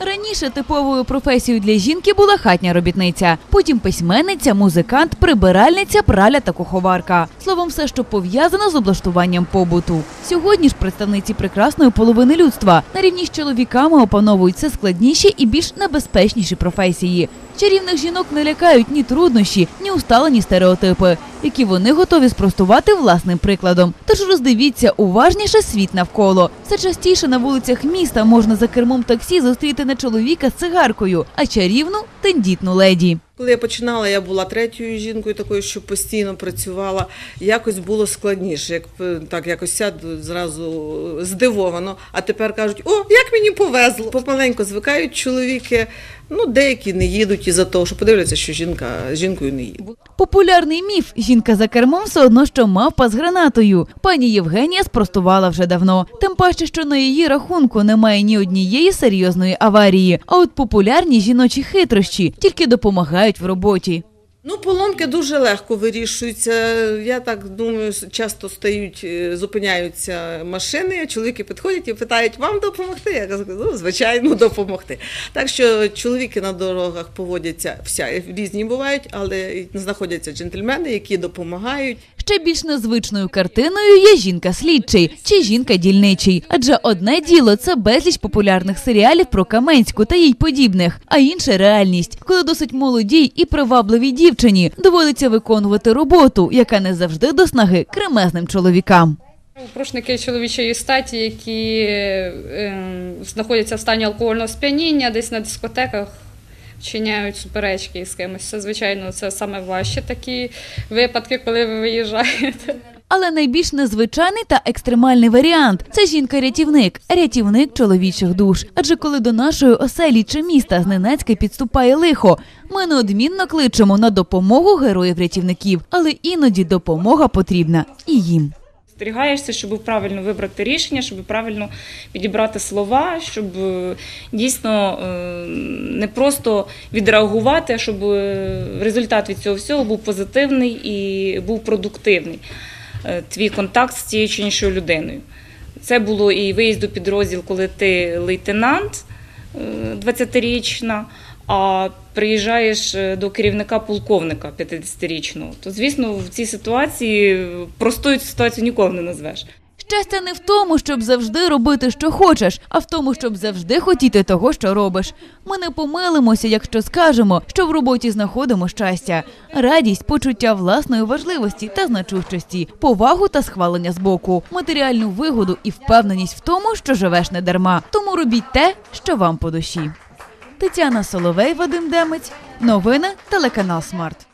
Раніше типовою професією для жінки була хатня робітниця, потім письменниця, музикант, прибиральниця, праля та куховарка. Словом, все, що пов'язано з облаштуванням побуту. Сьогодні ж представниці прекрасної половини людства на рівні з чоловіками опановують все складніші і більш небезпечніші професії. Чарівних жінок не лякають ні труднощі, ні усталені стереотипи, які вони готові спростувати власним прикладом. Тож роздивіться уважніше світ навколо. Все частіше на вулицях міста можна за кермом таксі зустріти не чоловіка з цигаркою, а чарівну тендітну леді. Коли я починала, я була третьою жінкою, такою, що постійно працювала. Якось було складніше, як е, так якось сяду зразу здивовано. А тепер кажуть, о, як мені повезло. Помаленько звикають чоловіки. Ну, деякі не їдуть із-за того, що подивляться, що жінка жінкою не їде. Популярний міф жінка за кермом все одно, що мавпа з гранатою. Пані Євгенія спростувала вже давно. Тим паче, що на її рахунку немає ні однієї серйозної аварії. А от популярні жіночі хитрощі тільки допомагають в роботі. Ну, поломки дуже легко вирішуються. Я так думаю, часто стають, е, зупиняються машини, чоловіки підходять і питають, вам допомогти? Я кажу, ну, звичайно, допомогти. Так що чоловіки на дорогах поводяться вся різні бувають, але знаходяться джентльмени, які допомагають. Ще більш незвичною картиною є жінка слідчий чи жінка дільничий. Адже одне діло це безліч популярних серіалів про Каменську та їй подібних, а інше реальність, коли досить молодій і привабливі привабливій дівчині доводиться виконувати роботу, яка не завжди до снаги кремезним чоловікам. Порушники чоловічої статі, які е, знаходяться в стані алкогольного сп'яніння, десь на дискотеках вчиняють суперечки з кимось. Це, звичайно, це саме важчі такі випадки, коли ви виїжджаєте. Але найбільш незвичайний та екстремальний варіант це жінка-рятівник, рятівник чоловічих душ. Адже коли до нашої оселі чи міста зненацька підступає лихо, ми неодмінно кличемо на допомогу героїв-рятівників, але іноді допомога потрібна і їм. Спостерігаєшся, щоб правильно вибрати рішення, щоб правильно підібрати слова, щоб е, дійсно е, не просто відреагувати, а щоб е, результат від цього всього був позитивний і був продуктивний. Е, Твій контакт з тією чи іншою людиною. Це було і виїзд у підрозділ, коли ти лейтенант е, 20-річна, а приїжджаєш е, до керівника полковника 50-річного. То, звісно, в цій ситуації е, простою ситуацію ніколи не назвеш. Щастя не в тому, щоб завжди робити, що хочеш, а в тому, щоб завжди хотіти того, що робиш. Ми не помилимося, якщо скажемо, що в роботі знаходимо щастя, радість, почуття власної важливості та значущості, повагу та схвалення з боку, матеріальну вигоду і впевненість в тому, що живеш не дарма. Тому робіть те, що вам по душі. Тетяна Соловей, Вадим Демець, новини, телеканал Смарт.